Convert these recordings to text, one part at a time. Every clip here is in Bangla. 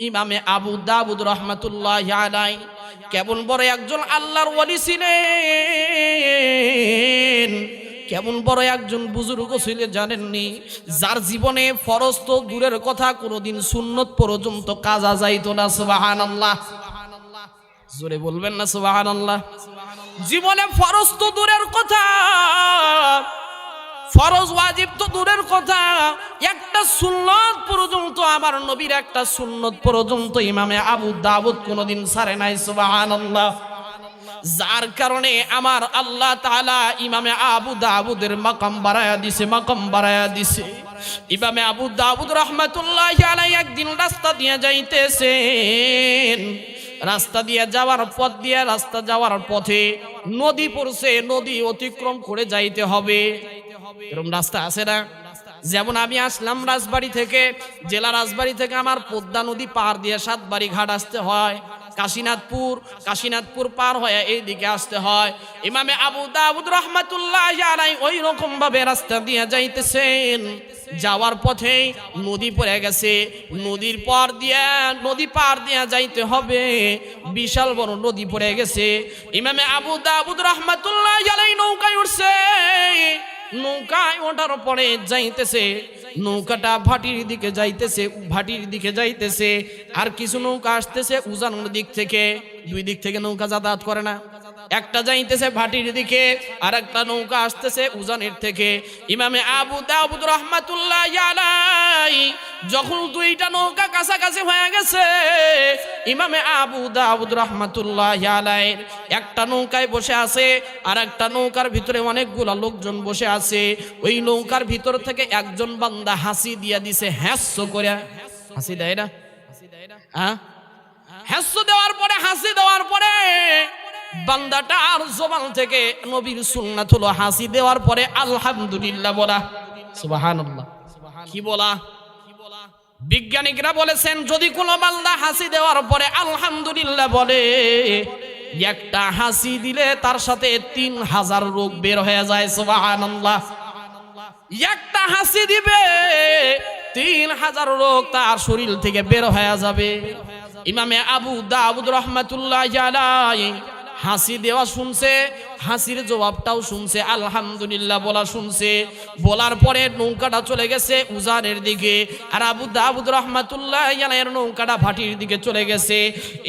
ইমামে আবু দাবুদ রহমাতুল্লাহ আলাই কেমন বড় একজন আল্লাহর ওয়ালি ছিলেন? কেমন বড় একজন বুজুর্গ ছিলেন জানেননি? যার জীবনে ফরজ তো দূরের কথা, কোনোদিন সুন্নত পর্যন্ত কাজা যাইতো না সুবাহান আল্লাহ জোরে বলবেন না সুবাহান আল্লাহ জীবনে ফরজ তো দূরের কথা ফরজ ওয়াজিব তো দূরের কথা। একটা সুন্নত পর্যন্ত, আমার নবীর একটা সুন্নত পর্যন্ত ইমামে আবু দাউদ কোনোদিন সারে নাই, সুবহানাল্লাহ। যার কারণে আমার আল্লাহ তাআলা ইমামে আবু দাউদের মাকাম বাড়ায়া দিছে, মাকাম বাড়ায়া দিছে। ইমামে আবু দাউদ রহমাতুল্লাহ আলাই একদিন রাস্তা দিয়ে যাইতেছেন। রাস্তা দিয়ে যাওয়ার পথ দিয়ে রাস্তা যাওয়ার পথে নদী পড়ছে, নদী অতিক্রম করে যাইতে হবে। এরকম রাস্তা আছে না? যেমন আমি আসলাম রাজবাড়ি থেকে, জেলা রাজবাড়ি থেকে আমার পদ্মা নদী পার দিয়ে সাতবাড়ি ঘাট আসতে হয়, কাশীনাথপুর কাশীনাথপুর পার হয়ে এই দিকে আসতে হয়। ইমামে আবু দাউদ রহমাতুল্লাহ আলাই ওই রকম ভাবে রাস্তা দিয়ে যাইতেছেন। যাওয়ার পথে নদী পড়ে গেছে, নদীর পর দিয়ে, নদী পার দিয়ে যাইতে হবে। বিশাল বড় নদী পড়ে গেছে। ইমামে আবু দাউদ রহমাতুল্লাহ আলাই নৌকায় উঠছে। নৌকায় ওঠার পরে যাইতেছে, নৌকাটা ভাটির দিকে যাইতেছে, ভাটির দিকে যাইতেছে, আর কিছু নৌকা আসতেছে উজানোর দিক থেকে, দুই দিক থেকে নৌকা যাতায়াত করে না। একটা যাইতেছে ভাটির দিকে আর একটা নৌকা আসতেছে উজানের থেকে। ইমামে আবু দাউদ রহমাতুল্লাহ যখন দুইটা নৌকা কাছাকাছি হয়ে গেছে, ইমামে আবু দাউদ রহমাতুল্লাহ একটা নৌকায় বসে আছে আর একটা নৌকার ভিতরে অনেকগুলা লোকজন বসে আছে। ওই নৌকার ভিতর থেকে একজন বান্দা হাসি দিয়া দিছে হ্যাস্য করে হাসি দেয় না? হ্যাঁ? হ্যাস্য দেওয়ার পরে, হাসি দেওয়ার পরে বান্দাটা আর জবান থেকে নবীর সুন্নাত হলো হাসি দেওয়ার পরে আলহামদুলিল্লাহ বলা। সুবহানাল্লাহ। কি বলা? বিজ্ঞানিকরা বলেছেন, যদি কোনো বান্দা হাসি দেওয়ার পরে আলহামদুলিল্লাহ বলে, একটা হাসি দিলে তার সাথে তিন হাজার রোগ বের হয়ে যায়, সুবহানাল্লাহ। একটা হাসি দিবে, তিন হাজার রোগ তার শরীর থেকে বের হয়ে যাবে। ইমামে আবু দাউদ রহমাতুল্লাহ আলাই হাসি দেওয়া শুনছে, হাসির জবাবটাও শুনছে, আলহামদুলিল্লাহ বলা শুনছে। বলার পরে নৌকাটা চলে গেছে উজানের দিকে, আর আবু দাউদ রহমাতুল্লাহ জানাইয়ের নৌকাটা ভাটির দিকে চলে গেছে।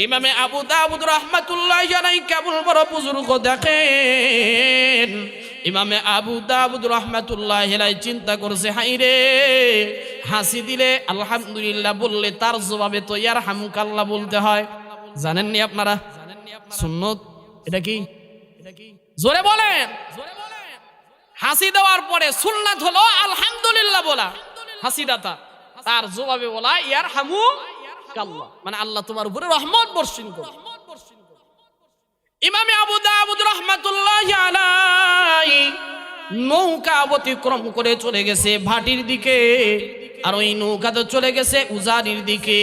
ইমামে আবু দাউদ রহমাতুল্লাহ জানাই কেমন বড় বুজুর্গ দেখেন। ইমামে আবু দাউদ রহমাতুল্লাহ হেলাই চিন্তা করছে হাই রে, হাসি দিলে আলহামদুলিল্লাহ বললে তার জবাবে তো ইয়ার হামুকাল্লাহ বলতে হয়। জানেননি আপনারা? সুন্নত এটা কি? জোরে বলেন। হাসি দেওয়ার পরে সুন্নাত হলো আলহামদুলিল্লাহ বলা। হাসি দাতা। তার জবাবে বলা ইয়ার হামু মানে আল্লাহ তোমার উপরে রহমত বর্ষিন করো। ইমামে আবু দাউদ রহমাতুল্লাহ আলাই নৌকা অতিক্রম করে চলে গেছে ভাটির দিকে। আর ওই নৌকা তো চলে গেছে উজানির দিকে।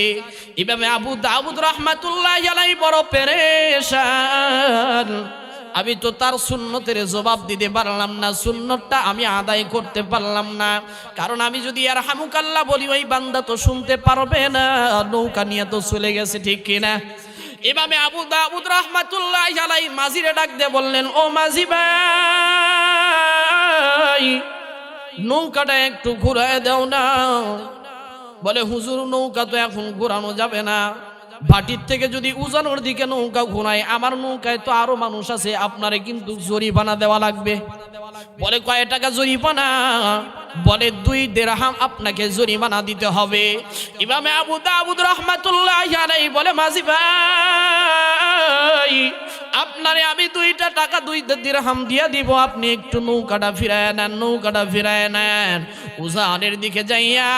ইমামে আবু দাউদ রহমাতুল্লাহ আলাই বড় পেরেশান। আমি তো তার সুন্নতের জবাব দিতে পারলাম না, সুন্নতটা আমি আদায় করতে পারলাম না। কারণ আমি যদি আর হামুকাল্লা বলি, ওই বান্দা তো শুনতে পারবে না, নৌকা নিয়ে তো চলে গেছে, ঠিক কিনা ইমামে আবু দাউদ রহমাতুল্লাহ আলাই মাঝিরে ডাক দিয়ে বললেন, ও মাঝি ভাই নৌকাটা একটু ঘুরায় দেও না। বলে, হুজুর, নৌকা তো এখন ঘুরানো যাবে না। ভাটির থেকে যদি উজানোর দিকে নৌকা ঘুরায়, আমার নৌকায় তো আরও মানুষ আছে, আপনারে কিন্তু জরিমানা দেওয়া লাগবে। বলে কয় টাকা জরিমানা? বলে, দুই দেড়হাম আপনাকে জরিমানা দিতে হবে। ইমামে আবু দাউদ রহমাতুল্লাহ বলে, মাঝি ভাই, আপনারে আমি দুইটা টাকা, দুই দিরহাম দিয়া দিব। আপনি একটু নৌকাটা ফিরায় নেন, নৌকাটা ফিরায় নেন। উজানের দিকে যাইয়া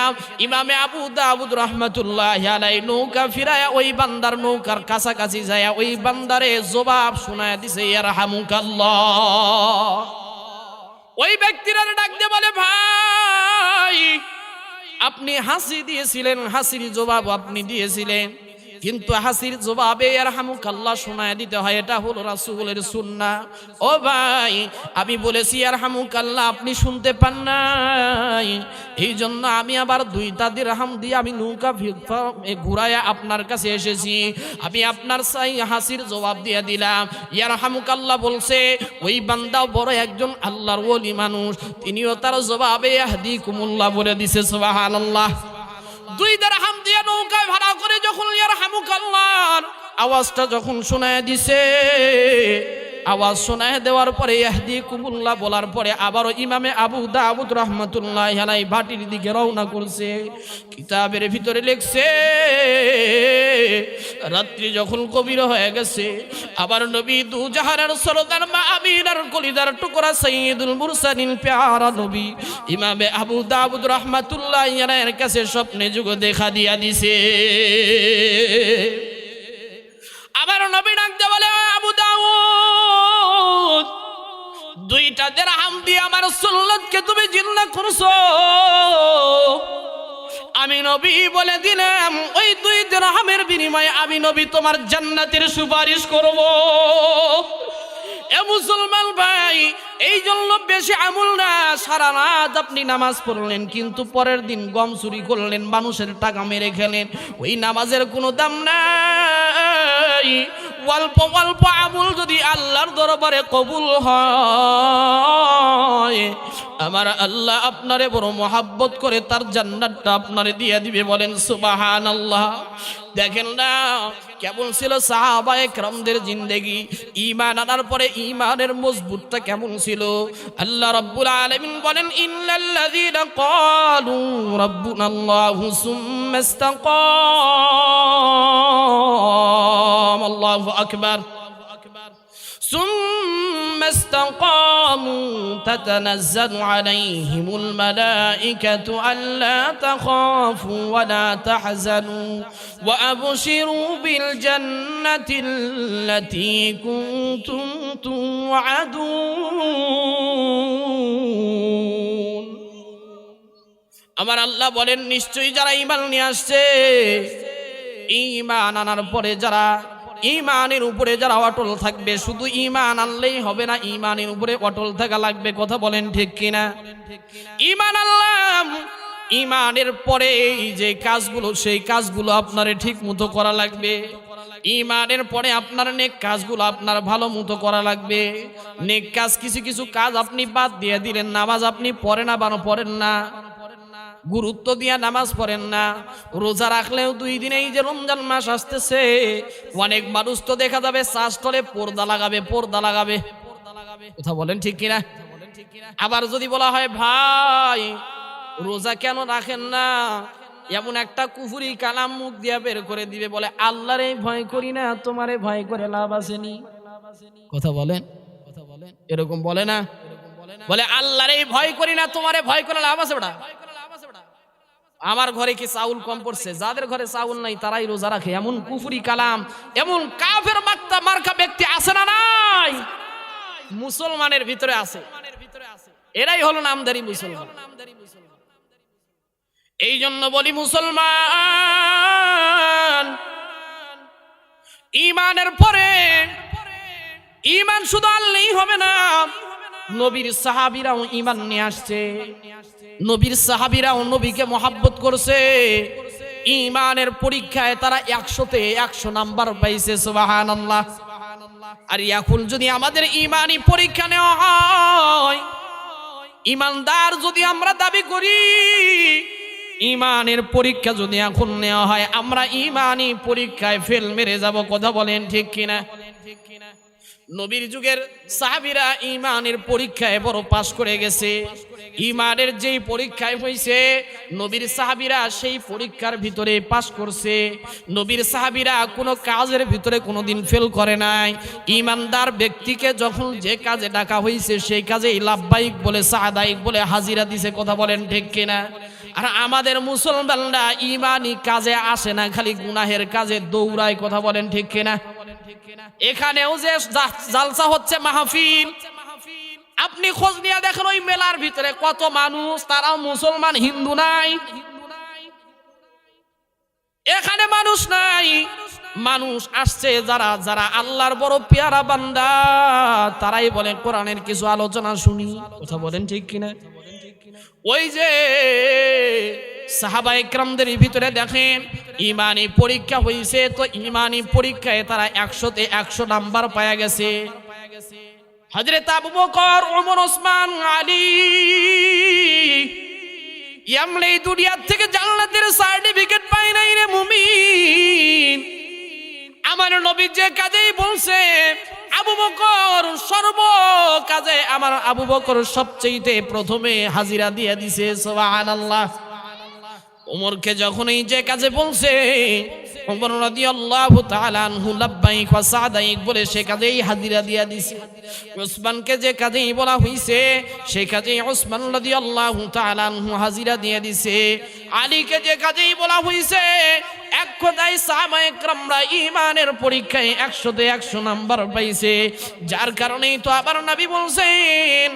ইমামে আবু দাউদ রহমাতুল্লাহ আলাই নৌকা ফিরায় ওই বান্দার নৌকার কাছাকাছি যাইয়া ওই বান্দারে জবাব শোনায় দিছে ইয়ার হামুকাল্লাহ ওই ব্যক্তিরা ডাকতে বলে ভাই আপনি হাসি দিয়েছিলেন হাসির জবাব আপনি দিয়েছিলেন। কিন্তু হাসির জবাবে আর হামুকাল্লাহ শোনায় দিতে হয়, এটা হলো রাসূলের সুন্না। ও ভাই, আমি বলেছি আর হামুকাল্লাহ আপনি শুনতে পান নাই। এই জন্য আমি আবার দুইটা দিরহাম দিয়ে আমি নৌকা ঘুরায় আপনার কাছে এসেছি। আমি আপনার সাই হাসির জবাব দিয়ে দিলাম। ইয়ার হামুকাল্লাহ বলছে, ওই বান্দাও বড় একজন আল্লাহর ওলি মানুষ, তিনিও তার জবাবে আহদি কুমুল্লাহ বলে দিছে, সুবহানাল্লাহ। দুই হাম দিয়ে নৌকায় ভাড়া করে যখন ইয়ার হামুকাল্লার আওয়াজটা যখন শোনায় দিছে আওয়াজ শোনায় দেওয়ার পরে ইয়াহদি কুমুল্লাহ বলার পরে আবারও ইমামে আবু দা দাউদ রহমতুল্লাহ আলাই ভাটির দিকে রওনা করছে। কিতাবের ভিতরে লিখছে, রাত্রি যখন কবির হয়ে গেছে, আবার নবী দু জাহারের সরদার মা আমিনার কলিদার টুকরা সৈয়দুল মুরসালিন, প্যারা নবী ইমামে আবু দা দাউদ রহমাতুল্লাহ এর কাছে স্বপ্নে যুগ দেখা দিয়া দিছে। আবার নবী ডাকতে বলে আবু দাউদ দুইটা দেড়হাম দিয়ে আমার সুন্নতকে তুমি জিন্দা করছ। আমি নবী বলে দিলাম, ওই দুই দিরহামের বিনিময়ে আমি নবী তোমার জান্নাতের সুপারিশ করব। এ মুসলমান ভাই এই জন্য বেশি আমল না। সারা রাত আপনি নামাজ পড়লেন, কিন্তু পরের দিন গম চুরি করলেন, মানুষের টাকা মেরে খেলেন। ওই নামাজের কোনো দাম নাই। অল্প অল্প আমল যদি আল্লাহর দরবারে কবুল হয় আমার আল্লাহ আপনারে বড় মহাব্বত করে তার জান্নাতটা আপনারে দিয়ে দিবে বলেন সুবাহান আল্লাহ দেখেন না, কেমন ছিল সাহাবা একরামদের জিন্দেগি। ইমান আনার পরে ঈমানের মজবুতটা কেমন ছিল? আল্লাহ রাব্বুল আলামিন বলেন ইল্লাল্লাযীনা ক্বালু রাব্বুনাল্লাহু সুম্মা ইসতাকাম আল্লাহু আকবার। ثم استقاموا تتنزل عليهم الملائكة ألا تخافوا ولا تحزنوا وأبشروا بالجنة التي كنتم توعدون আমার আল্লাহ বলেন নিশ্চয়ই যারা ইমান নিয়ে আসছে ইমান আনার পরে যারা ইমানের উপরে যারা অটল থাকবে, শুধু ইমান আনলেই হবে না, ইমানের উপরে অটল থাকা লাগবে, কথা বলেন ঠিক কিনা? ইমান আনলাম, ইমানের পরে এই যে কাজগুলো, সেই কাজগুলো আপনার ঠিক মতো করা লাগবে। ইমানের পরে আপনার নেক কাজগুলো আপনার ভালো মতো করা লাগবে। নেক কাজ কিছু কিছু কাজ আপনি বাদ দিয়ে দিলেন, নামাজ আপনি পড়েন আবার পড়েন না। গুরুত্ব দিয়া নামাজ পড়েন না। রোজা রাখলেও দুই দিনে এই যে রমজান মাস আসতেছে, অনেক মানুষ তো দেখা যাবে চাষ করে পর্দা লাগাবে পর্দা লাগাবে। কথা বলেন ঠিক কিনা? আবার যদি বলা হয়, ভাই, রোজা কেন রাখেন না? এমন একটা কুফুরি কালাম মুখ দিয়া বের করে দিবে, বলে, আল্লাহরে ভয় করি না, তোমারে ভয় করে লাভ আসেনি। কথা বলেন? কথা বলেন এরকম বলে না? বলে, আল্লাহরে ভয় করি না, তোমারে ভয় করে লাভ আছে ওটা আমার ঘরে কি চাউল কম পড়ছে? যাদের ঘরে চাউল নাই, তারাই রোজা রাখে। এমন কুফুরি কালাম, এমন কাফের মাক্তা মার্কা ব্যক্তি আছে না নাই? মুসলমানের ভিতরে আছে। এরাই হলো নামদারি মুসলমান। এই জন্য বলি মুসলমান ইমানের পরে ইমান শুধু আনলেই হবে না, নবীর সাহাবিরাও ইমান নিয়ে আসছে। নবীর সাহাবিরাও নবীকে মহাব্বত করছে। ইমানের পরীক্ষায় তারা একশোতে একশো নাম্বার পাইছে সুবাহান আর এখন যদি আমাদের ইমানই পরীক্ষা নেওয়া হয় ইমানদার যদি আমরা দাবি করি ইমানের পরীক্ষা যদি এখন নেওয়া হয়, আমরা ইমানই পরীক্ষায় ফেল মেরে যাব, কথা বলেন ঠিক কিনা? নবীর যুগের সাহাবিরা ইমানের পরীক্ষায় বড় পাশ করে গেছে। ইমানের যেই পরীক্ষায় হয়েছে নবীর সাহাবিরা সেই পরীক্ষার ভিতরে পাশ করছে। নবীর সাহাবিরা কোনো কাজের ভিতরে কোনোদিন ফেল করে নাই। ইমানদার ব্যক্তিকে যখন যে কাজে ডাকা হয়েছে সেই কাজে লাভবাহিক বলে, সাদাইক বলে হাজিরা দিছে, কথা বলেন ঠিক কিনা? আর আমাদের মুসলমানরা ইমানই কাজে আসে না, খালি গুনাহের কাজে দৌড়ায়, কথা বলেন ঠিক কিনা? এখানেও যে জালসা হচ্ছে মাহফিল। আপনি খোঁজ নিয়ে দেখেন ওই মেলার ভিতরে কত মানুষ, তারাও মুসলমান, হিন্দু নাই। এখানে মানুষ নাই। মানুষ আসছে যারা যারা আল্লাহর বড় পেয়ারা বান্দা, তারাই বলে কোরআনের কিছু আলোচনা শুনি। কথা বলেন ঠিক কিনা? ওই যে সাহাবা ইকরামদের ভিতরে দেখেন, ইমানি পরীক্ষা হয়েছে তো ইমানি পরীক্ষায় তারা একশোতে একশো নাম্বার পায়া গেছে। হজরত আবু বকর, ওমর, ওসমান, আলী ইয়ামলে দুনিয়ার থেকে জান্নাতের সার্টিফিকেট পাই নাই রে মুমিন। আমার নবী যে কাজেই বলছে, আবু বকর সর্ব কাজে আমার আবু বকর সবচেয়ে প্রথমে হাজিরা দিয়ে দিছে সোহান আল্লাহ উমরকে যখন এই যে কাজে বলছে ওমর রাদিয়াল্লাহু তাআলা আনহু লাব্বাইক ওয়া সাদাইক বলে সে কাজেই হাজিরা দিয়া দিছে। ওসমানকে যে কাজেই বলা হইছে সেই কাজেই ওসমান রাদিয়াল্লাহু তাআলা আনহু হাজিরা দিয়ে দিছে। আলীকে যে কাজেই বলা হইছে, এক কথায় সাহাবা একরামরা ইমানের পরীক্ষায় একশোতে একশো নাম্বার পাইছে। যার কারণেই তো আবার নবী বলছেন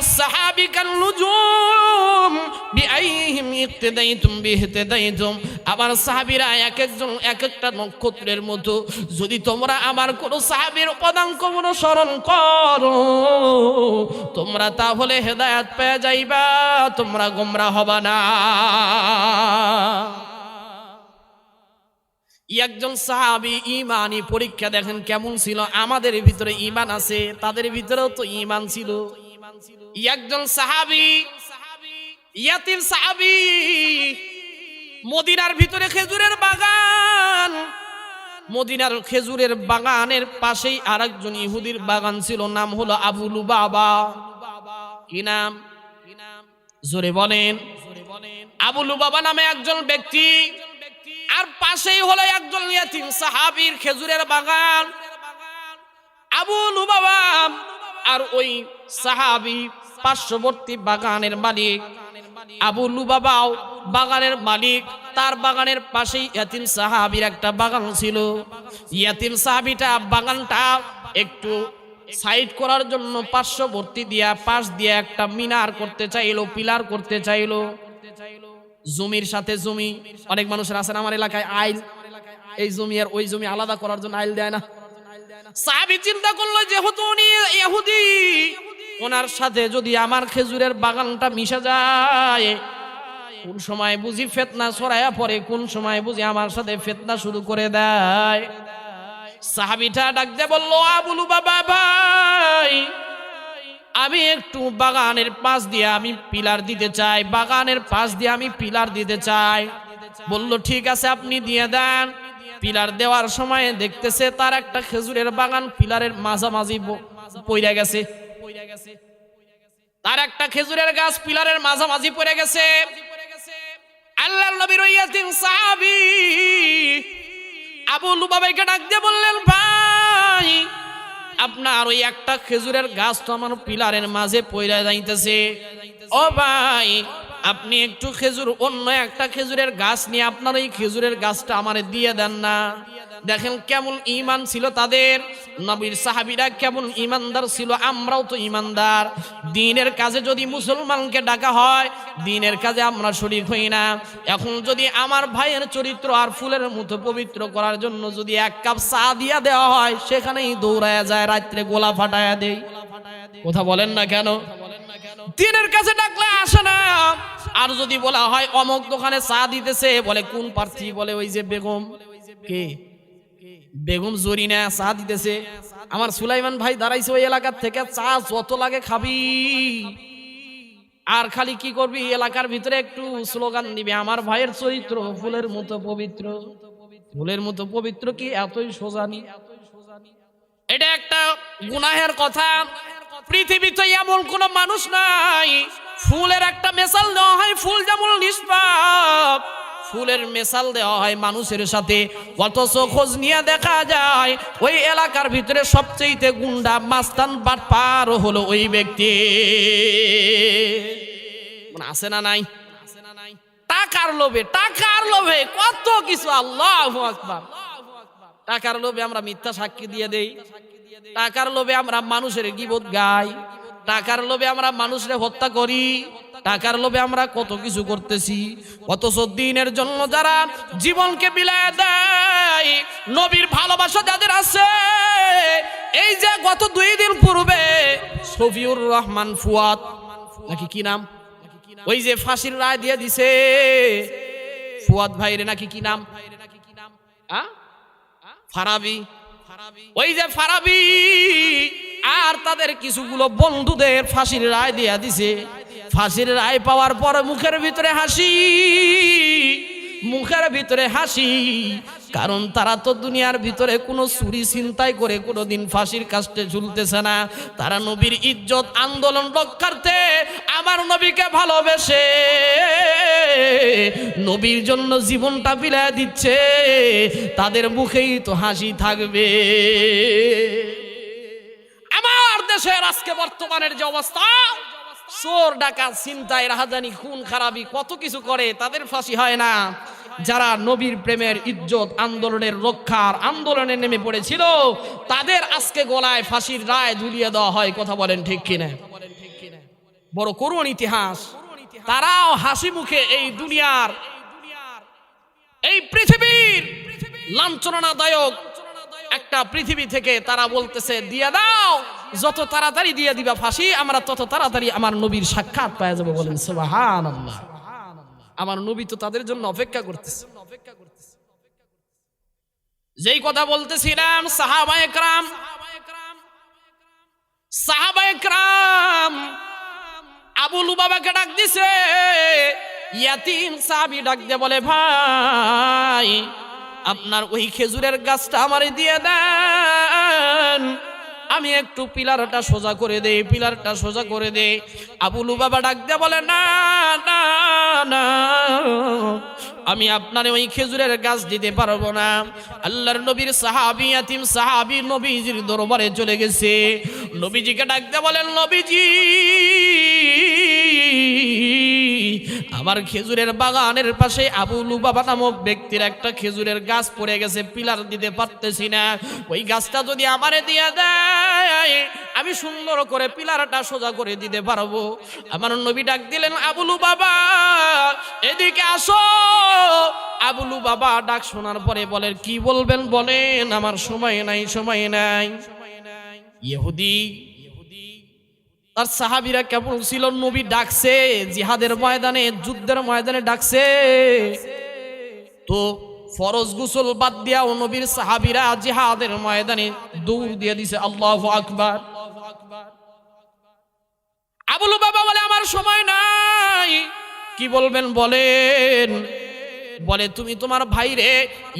আসহাবি কাল নুজুম বিআইহিম ইক্তাদাইতুম বিহতাদাইতুম আমার সাহাবীরা এক একজন এক একটা নক্ষত্রের মতো যদি তোমরা আমার কোন সাহাবীর পদাঙ্ক অনুসরণ করো, তোমরা তাহলে হেদায়েত পেয়ে যাইবা, তোমরা গোমরা হবা না। একজন সাহাবি ইমানি পরীক্ষা দেখেন কেমন ছিল, আমাদের ভিতরে ইমান আছে, তাদের ভিতরেও তো ইমান ছিল। একজন সাহাবি, ইয়াতিম সাহাবি মদিনার ভিতরে খেজুরের বাগান। মদিনার খেজুরের বাগানের পাশেই আরেকজন ইহুদির বাগান ছিল, নাম হলো আবুলু বাবা কি নাম? জোরে বলেন। আবুলু বাবা নামে একজন ব্যক্তি, আর পাশেই হলো একজন ইয়াতিম সাহাবীর খেজুরের বাগান। আবুলু বাবা আর ওই সাহাবি পার্শ্ববর্তী বাগানের মালিক। আবু লুবাবাও বাগানের মালিক, তার বাগানের পাশেই ইয়াতিম সাহাবির একটা বাগান ছিল। ইয়াতিম সাহাবিটা বাগানটা একটু সাইড করার জন্য পার্শ্ববর্তী দিয়া, পাশ দিয়া একটা মিনার করতে চাইলো, পিলার করতে চাইলো। জমির সাথে জমি, অনেক মানুষের আছেন আমার এলাকায়, আইল। এই জমি আর ওই জমি আলাদা করার জন্য আইল দেয় না। সাহাবি চিন্তা করল, যেহেতু উনি ইহুদি ওনার সাথে যদি আমার খেজুরের বাগানটা মিশে যায়, কোন সময় বুঝি ফেতনা ছড়াইয়া পরে কোন সময় বুঝি আমার সাথে ফেতনা শুরু করে দেয়। সাহাবিটা ডাক দে বলল আবুলু বাবা, ভাই, আমি একটু বাগানের পাশ দিয়ে আমি পিলার দিতে চাই, বাগানের পাশ দিয়ে আমি পিলার দিতে চাই। বলল, ঠিক আছে, আপনি দিয়ে দেন। পিলার দেওয়ার সময় দেখতেছে তার একটা খেজুরের বাগান পিলারের মাঝামাঝি পইরা গেছে। তার একটা খেজুরের গাছ পিলারের মাঝামাঝি পড়ে গেছে। আল্লাহর নবীর ওই ইয়াতিম সাহাবী আবু লুবাবাইকে ডাক দিয়ে বললেন, ভাই, আপনার ওই একটা খেজুরের গাছ তো আমার পিলারের মাঝে পইরা যাইতেছে। ও ভাই, আপনি একটু খেজুর, অন্য একটা খেজুরের গাছ নিয়ে আপনার এই খেজুরের গাছটা আমারে দিয়ে দেন না। দেখেন কেমন ইমান ছিল তাদের। নবীর সাহাবিরা কেমন ইমানদার ছিল, আমরাও তো ইমানদার দিনের কাজে যদি মুসলমানকে ডাকা হয়, দিনের কাজে আমরা শরীর হই না। এখন যদি আমার ভাইয়ের চরিত্র আর ফুলের মতো পবিত্র করার জন্য যদি এক কাপ চা দিয়া দেওয়া হয়, সেখানেই দৌড়ায়া যায়, রাত্রে গোলা ফাটায়া দেই কথা বলেন না কেন? দিনের কাছে ডাকলে আসে না। আর যদি বলা হয়, অমক দোকানে চা দিতেছে, বলে কোন প্রার্থী? বলে ওই যে বেগম। কে? বেগম জরিনা চা দিতেছে। আমার সুলাইমান ভাই দাঁড়াইছে ওই এলাকার থেকে, চা যত লাগে খাবি। আর খালি কি করবি? এলাকার ভিতরে একটু স্লোগান দিবি। আমার ভাইয়ের চরিত্র ফুলের মতো পবিত্র। ফুলের মতো পবিত্র কি? এতই সোজানি এটা একটা গুনাহের কথা। পৃথিবীতে এমন কোন মানুষ নাই। ফুলের একটা মেশাল দেওয়া হয়, ফুল যেমন নিষ্পাপ ফুলের মেশাল দেওয়া হয় মানুষের সাথে। অথচ খোঁজ নিয়ে দেখা যায়, ওই এলাকার ভিতরে সবচেয়ে গুন্ডা মাস্তান বাট বাটপার হলো ওই ব্যক্তি। আছে না নাই? টাকার লোভে টাকার লোভে, কত কিছু, আল্লাহ টাকার লোভে আমরা মিথ্যা সাক্ষী দিয়ে দেই। টাকার লোভে আমরা মানুষের গিবত গাই। টাকার লোভে আমরা মানুষের হত্যা করি। টাকার লোভে আমরা কত কিছু করতেছি। অথচ দিনের জন্য যারা জীবনকে বিলায় দেয়, নবীর ভালোবাসা যাদের আছে, এই যে গত দুই দিন পূর্বে সফিউর রহমান ফুয়াদ, নাকি কি নাম? ওই যে ফাঁসির রায় দিয়ে দিছে। ফুয়াদ ভাইরে নাকি কি নাম? ফারাবি। ওই যে ফারাবি, আর তাদের কিছুগুলো বন্ধুদের ফাঁসির রায় দিয়া দিছে। ফাঁসির রায় পাওয়ার পর মুখের ভিতরে হাসি, মুখের ভিতরে হাসি। কারণ তারা তো দুনিয়ার ভিতরে কোনো চুরি চিন্তাই করে কোনোদিন ফাঁসির কাস্টে ঝুলতেছে না। তারা নবীর ইজ্জত আন্দোলন রক্ষার্থে আমার নবীকে ভালোবেসে নবীর জন্য জীবনটা বিলায় দিচ্ছে। তাদের মুখেই তো হাসি থাকবে। আমার দেশের আজকে বর্তমানের যে অবস্থা চোর ডাকাত চিন্তায় রাহাজানি খুন, খারাপি, কত কিছু করে, তাদের ফাঁসি হয় না। যারা নবীর প্রেমের ইজ্জত, আন্দোলনের রক্ষার আন্দোলনে নেমে পড়েছিল, তাদের আজকে গলায় ফাঁসির রায় ঝুলিয়ে দেওয়া হয়, কথা বলেন ঠিক কিনা? বড় করুণ ইতিহাস। তারাও হাসি মুখে এই দুনিয়ার, এই পৃথিবীর লাঞ্ছনাদায়ক একটা পৃথিবী থেকে তারা বলতেছে, দিয়ে দাও, যত তাড়াতাড়ি দিয়ে দিবা ফাঁসি, আমরা তত তাড়াতাড়ি আমার নবীর সাক্ষাৎ পাওয়া যাব বলেন সুবহান আমার নবী তো তাদের জন্য অপেক্ষা করতেছে। যেই কথা বলতেছিলাম সাহাবা একরাম সাহাবা একরাম আবুল বাবাকে ডাক দিছে, ইয়াতিম সাহাবি ডাক দিয়ে বলে, ভাই আপনার ওই খেজুরের গাছটা আমারে দিয়ে দেন। আমি একটু পিলারটা সোজা করে দেই, পিলারটা সোজা করে দে আবুলু বাবা ডাক দিয়ে বলে, না না না, আমি আপনার ওই খেজুরের গাছ দিতে পারব না। আল্লাহর নবীর সাহাবি আতিম সাহাবি, নবীজির দরবারে চলে গেছে। নবীজিকে ডাক দিয়ে বলেন, নবীজি আমার খেজুরের বাগানের পাশে আবুলু বাবা নামক ব্যক্তির একটা খেজুরের গাছ পড়ে গেছে পিলার দিতে পারতেছি না। ওই গাছটা যদি আমারে দিয়ে দেয় আমি সুন্দর করে পিলারটা সোজা করে দিতে পারব। আমার নবী ডাক দিলেন আবুলু বাবা এদিকে আসো। আবুলু বাবা ডাক শোনার পরে বলেন কি বলবেন বলেন আমার সময় নাই। সময় নাই। ইহুদি তার সাহাবিরা কেমন ছিল? নবী ডাকছে, জিহাদের ময়দানে, যুদ্ধের ময়দানে ডাকছে। তো ফরজ গুসল বাদ দিয়া ও নবীর সাহাবিরা জিহাদের ময়দানে দৌড় দিয়ে দিছে, আল্লাহ আকবার। আবুল বাবা বলে, আমার সময় নাই। কি বলবেন? বলেন বলে, তুমি তোমার ভাইরে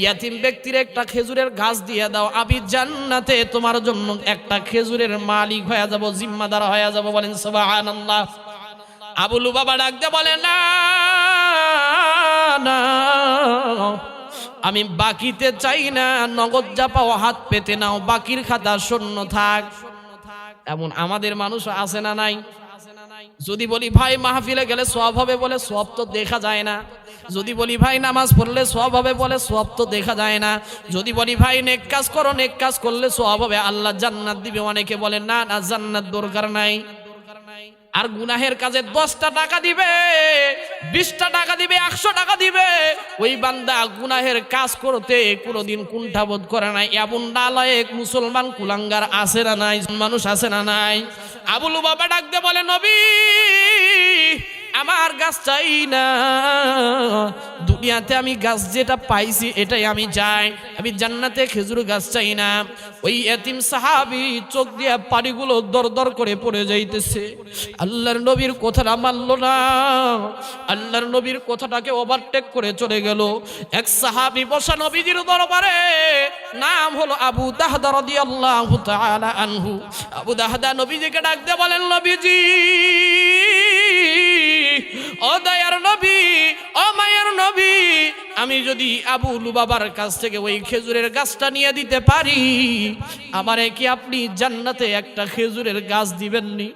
ইয়াতিম ব্যক্তির একটা খেজুরের গাছ দিয়ে দাও, আমি জান্নাতে তোমার জন্য একটা খেজুরের মালিক হয়ে যাব, জিম্মাদার হয়ে যাব। বলেন, সুবহানাল্লাহ। আবুলু বাবা ডাক দিয়ে বলে, না না, আমি বাকিতে চাই না, নগদ যা পাও হাত পেতে নাও, বাকির খাতা শূন্য থাক। এমন আমাদের মানুষ আছে না নাই? যদি বলি, ভাই, মাহফিলে গেলে সব হবে বলে সব তো দেখা যায় না। যদি বলি, ভাই, নামাজ পড়লে সব হবে বলে সব তো দেখা যায় না। যদি বলি, ভাই, নেক কাজ করো, নেক কাজ করলে সব হবে। আল্লাহ জান্নাত দিবে। অনেকে বলে, না না, জান্নাত দরকার নাই। আর গুনাহের কাজে দশটা টাকা দিবে, বিশটা টাকা দিবে, একশো টাকা দিবে। ওই বান্দা গুনাহের কাজ করতে কোনোদিন কুণ্ঠাবোধ করে নাই। এমন নালায়েক মুসলমান কুলাঙ্গার আছে না নাই? মানুষ আছে না নাই? আবুলু বাবা ডাকতে বলে, নবী, আমার গাছ চাই না। দুনিয়াতে আমি গাছ যেটা পাইছি, এটাই আমি চাই। আমি জান্নাতে খেজুর গাছ চাই না। ওই এতিম সাহাবি চোখ দিয়া পাড়িগুলো দর দর করে পড়ে যাইতেছে। আল্লাহর নবীর কথাটা মানলো না। আল্লাহর নবীর কথাটাকে ওভারটেক করে চলে গেল। এক সাহাবি বসা নবীজির দরবারে নাম হলো আবু দাহদা রাদিয়াল্লাহু তাআলা আনহু। আবু দাহদা নবীজিকে ডাকতে বলেন, নবীজি, ও দয়ার নবী, ও নবী আমি যদি আবু লুবাবার কাছ থেকে ওই খেজুরের গাছটা নিয়ে দিতে পারি, আমারে কি আপনি জান্নাতে একটা খেজুরের গাছ দিবেননি?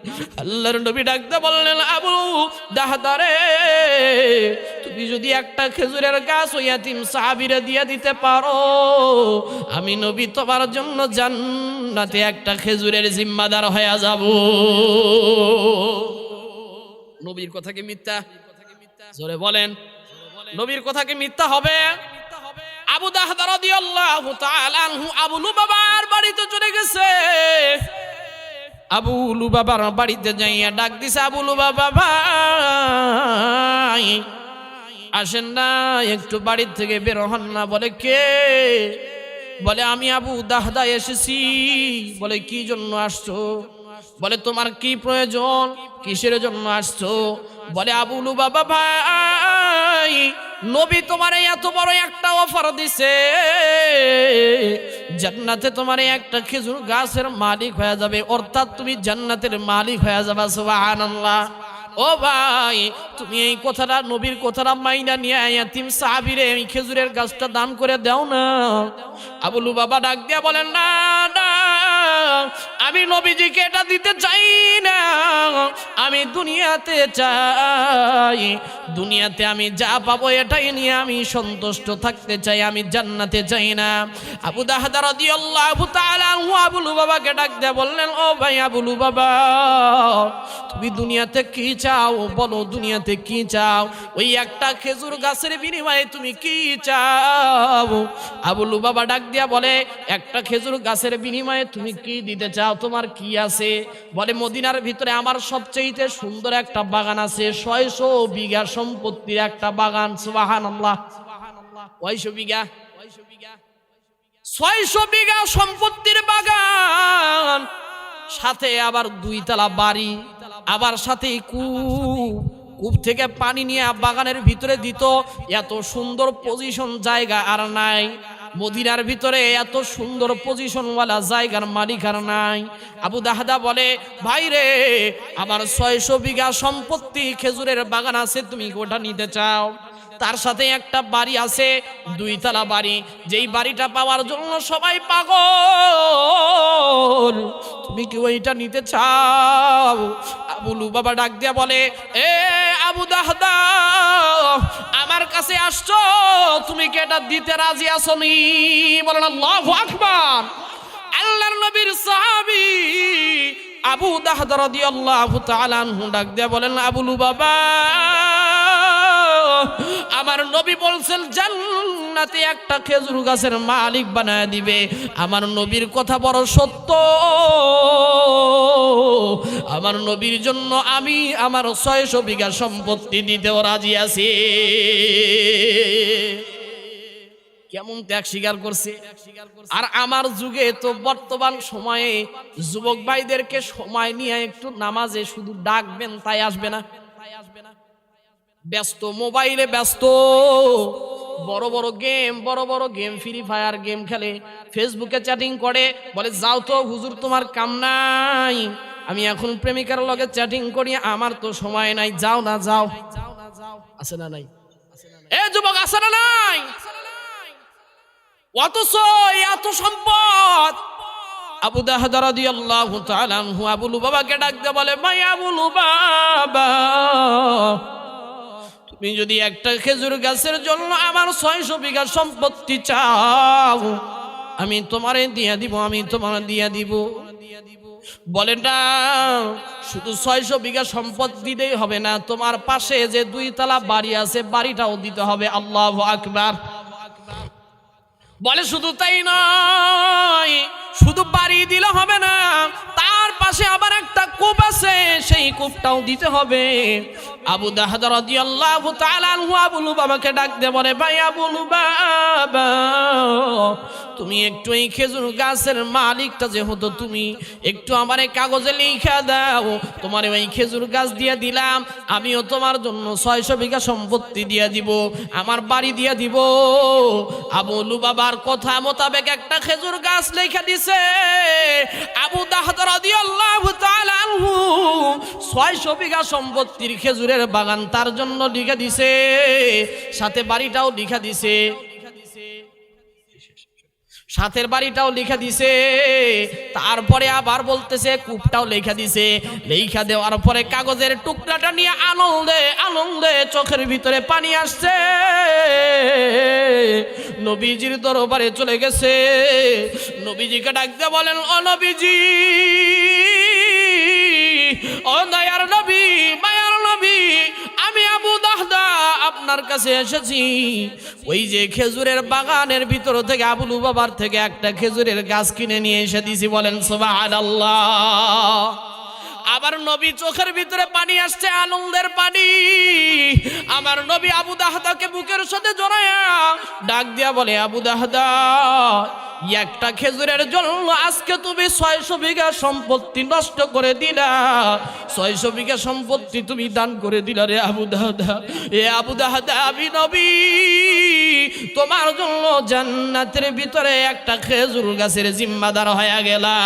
আল্লাহর নবী ডাকতে বললেন, আবু দাহদারে তুমি যদি একটা খেজুরের গাছ ওই ইয়াতিম সাহাবিরে দিয়ে দিতে পারো, আমি নবী তোমার জন্য জান্নাতে একটা খেজুরের জিম্মাদার হয়ে যাব। নবীর কথা কি মিথ্যা? জোরে বলেন। নবীর কথা কি মিথ্যা হবে? আবু দাহদা রাদিয়াল্লাহু তাআলা লুবাবার বাড়িতে চলে গেছে। আবু লুবাবার বাড়িতে যাইয়া ডাক দিছে, আবু লুবাবা আসেন না, একটু বাড়ির থেকে বের হন না। বলে, কে? বলে, আমি আবু দাহদা এসেছি। বলে, কি জন্য আসছো? বলে, তোমার কি প্রয়োজন? কিসের জন্য আসছো? বলে আবুলু বাবা ভাই, নবী তোমার এত বড় একটা অফার দিছে। জান্নাতে তোমার একটা খেজুর গাছের মালিক হয়ে যাবে। অর্থাৎ তুমি জান্নাতের মালিক হয়ে যাবে, সুবহানাল্লাহ। ও ভাই, তুমি এই কথাটা নবীর কথাটা মাইনা নিয়ে ইয়াতিম সাহাবিরে এই খেজুরের গাছটা দান করে দাও না। আবুলু বাবা ডাক দিয়া বলেন, না না, আমি নবীজিকে এটা দিতে চাই না। দুনিয়াতে চাই। দুনিয়াতে আমি যা পাবো এটাই নিয়ে আমি সন্তুষ্ট থাকতে চাই, আমি জান্নাতে চাই না। আবু দাহাদা রাদিয়াল্লাহু তাআলা আনহু আবুলু বাবাকে ডাক দিয়ে বললেন, ও ভাই আবুলু বাবা, তুমি দুনিয়াতে কি চাও? বলো, দুনিয়াতে কি চাও? ওই একটা খেজুর গাছের বিনিময়ে তুমি কি চাও? আবুলু বাবা ডাক দিয়া বলে, একটা খেজুর গাছের বিনিময়ে তুমি কি দিতে চাও? তোমার কি আছে? বলে, মদিনার ভিতরে আমার সবচেয়ে সুন্দর একটা বাগান আছে, ছয়শো বিঘা সম্পত্তির একটা বাগান সুবাহান আল্লাহ কয়শো বিঘা? ছয়শো বিঘা সম্পত্তির বাগান। সাথে আবার দুই তলা বাড়ি, আবার সাথে কূপ। কূপ থেকে পানি নিয়ে বাগানের ভিতরে দিত। এত সুন্দর পজিশন জায়গা আর নাই। মদিনার ভিতরে এত সুন্দর পজিশনওয়ালা জায়গার মালিক আর নাই। আবু দাহাদা বলে, ভাই রে, আমার ছয়শো বিঘা সম্পত্তি খেজুরের বাগান আছে, তুমি ওটা নিতে চাও? তার সাথে একটা বাড়ি আছে, দুইতলা বাড়ি। যেই বাড়িটা পাওয়ার জন্য সবাই পাগল। তুমি কি ওইটা নিতে চাও? আবুলু বাবা ডাক দিয়া বলে, এ আবু দাহদা, আমার কাছে আসছো? তুমি কি এটা দিতে রাজি আছো নি? বলেন, আল্লাহু আকবার। আল্লাহর নবীর সাহাবী আবু দাহদা রাদিয়াল্লাহু তাআলা আনহু ডাক দিয়া বলেন আবুলু বাবা আমার নবী বলছেন, জান্নাতে একটা খেজুর গাছের মালিক বানায় দিবে। আমার নবীর কথা বড় সত্য। আমার নবীর জন্য আমি আমার ছয়শো বিঘা সম্পত্তি দিতেও রাজি আছি। কেমন ত্যাগ স্বীকার করছে? আর আমার যুগে তো বর্তমান সময়ে যুবক ভাইদেরকে সময় নিয়ে একটু নামাজে শুধু ডাকবেন, তাই আসবে না। ব্যস্ত, মোবাইলে ব্যস্ত। বড় বড় গেম, বড় বড় গেম, ফ্রি ফায়ার গেম খেলে। ফেসবুকে চ্যাটিং করে, বলে, যাও তো, হুজুর, তোমার কাম নাই। আমি এখন প্রেমিকার লগে চ্যাটিং করি, আমার তো সময় নাই। যাও না, যাও। আছে না নাই? এ যুবক, আছে না নাই? অথচ এত সম্পদ। আবু দাহাদা রাদিয়াল্লাহু তাআলা আনহু আবুলু বাবাকে ডাক দিয়ে বলে ভাই আবুলু বাবা তুমি যদি একটা খেজুর গাছের জন্য আমার ছয়শো বিঘা সম্পত্তি চাও, আমি তোমারে দিয়া দিব, আমি তোমার দিয়া দিব। বলে, না, শুধু ছয়শো বিঘা সম্পদ দিতেই হবে না, তোমার পাশে যে দুই তলা বাড়ি আছে, বাড়িটাও দিতে হবে, আল্লাহ আকবার। বলে শুধু তাই নয়, শুধু বাড়ি দিলে হবে না, তার পাশে আবার একটা কূপ আছে, সেই কূপটাও দিতে হবে। আবু দাহাদ রাদিয়াল্লাহু তাআলা আনহু আবুলু বাবাকে ডাক দে বলে, ভাই আবুলু বাবা তুমি একটু এই খেজুর গাছের মালিকটা যেহেতু তুমি, একটু আমার এই কাগজে লিখা দাও, তোমার ওই খেজুর গাছ দিয়ে দিলাম, আমিও তোমার জন্য ছয়শো বিঘা সম্পত্তি দিয়ে দিব, আমার বাড়ি দিয়ে দিব। আবুলু বাবার কথা মোতাবেক একটা খেজুর গাছ লেখা দিছে। আবু দাহাদ রাদিয়াল্লাহু তাআলা আনহু ছয়শো বিঘা সম্পত্তির খেজুরের বাগান তার জন্য লিখে দিছে। সাথে বাড়িটাও লিখা দিছে। সাথের বাড়িটাও লিখে দিছে। তারপরে আবার বলতেছে, কূপটাও লেখা দিছে। লেখা দেওয়ার পরে কাগজের টুকরাটা নিয়ে আনন্দে আনন্দে চোখের ভিতরে পানি আসছে। নবীজির দরবারে চলে গেছে। নবীজিকে ডাকতে বলেন, ও আপনার কাছে এসেছি। ওই যে খেজুরের বাগানের ভিতর থেকে আবুলু বাবার থেকে একটা খেজুরের গাছ কিনে নিয়ে এসে দিছি, বলেন সুবহানাল্লাহ। আবার নবী চোখের ভিতরে পানি আসছে, আনন্দের পানি। আমার নবী আবু দাহদাকে বুকের সাথে জড়ায়া ডাক দিয়া বলে, আবু দাহদা, একটা খেজুরের জন্য আজকে তুমি ছয়শো বিঘা সম্পত্তি নষ্ট করে দিলা। ছয়শো বিঘা সম্পত্তি তুমি দান করে দিলা রে আবু দাহদা। এ আবু দাহদা, আমি নবী, তোমার জন্য জান্নাতের ভিতরে একটা খেজুর গাছের জিম্মাদার হয়ে গেলাম।